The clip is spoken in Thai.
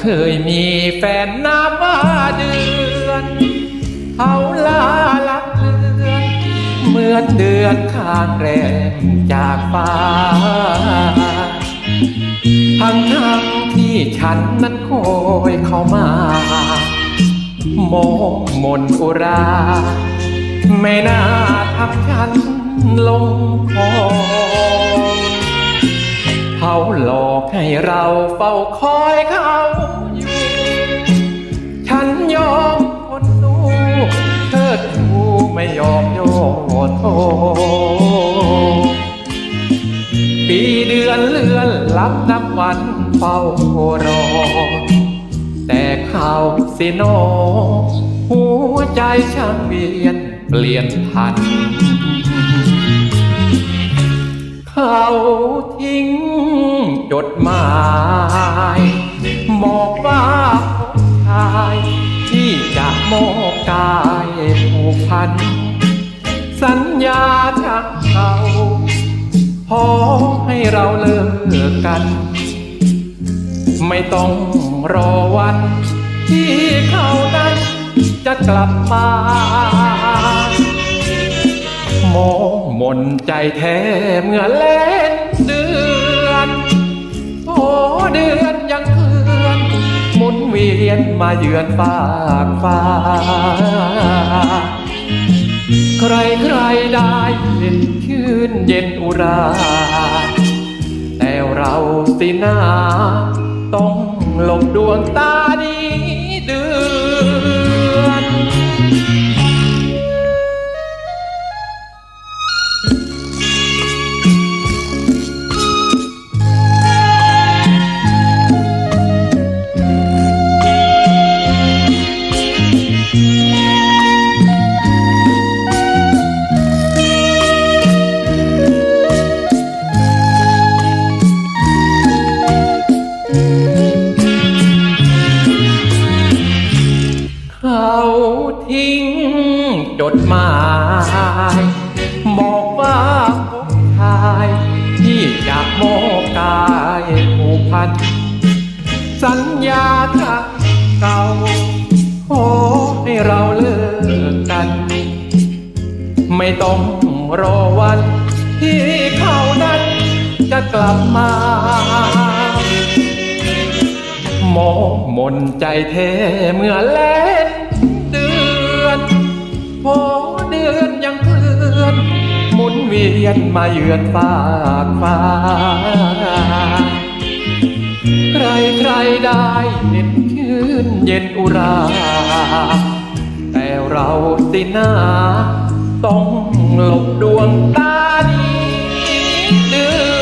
เคยมีแฟนนามว่าเดือนเขาลาลับเลือน เหมือนเดือนข้างแรมจากฟ้าทั้งทั้งที่ฉันนั้นคอยเข้ามาโมงมนอุรา ไม่น่าทำฉันลงคอ เขาหลอกให้เราเฝ้าคอยเขาอยู่ ฉันยอมคนสู้เธอทูไม่ยอมโยนโทปีเดือนเลือนลับนับวันเฝ้ารอ แต่เขาสิโน หัวใจช่างเวียนเปลี่ยนพันเขาทิ้ง จดหมาย บอกว่าชายที่จะมอบกายผูกพัน สัญญาชักเขาขอให้เราเลิกกัน ไม่ต้องรอวัน ที่เขานั้นจะกลับมามองมนใจแท้เมื่อเล่นดื เดือนยังเคลื่อนหมุนเวียนมาเยือนปากฟ้า ใครใครได้เห็นชื่นเย็นอุรา แต่เราสินาต้องหลบดวงตา หมาย บอกว่าพบชายที่จะมอบกายผูกพัน สัญญาทักเก่าขอให้เราเลิกกัน ไม่ต้องรอวันที่เขานั้นจะกลับมามองมนใจแท้เมื่อแลน วียนมาเยือนฝากฟ้า ใครใครได้เห็นชื่นเย็นอุรา แต่เราสินาต้องหลบดวงตานี้เดือ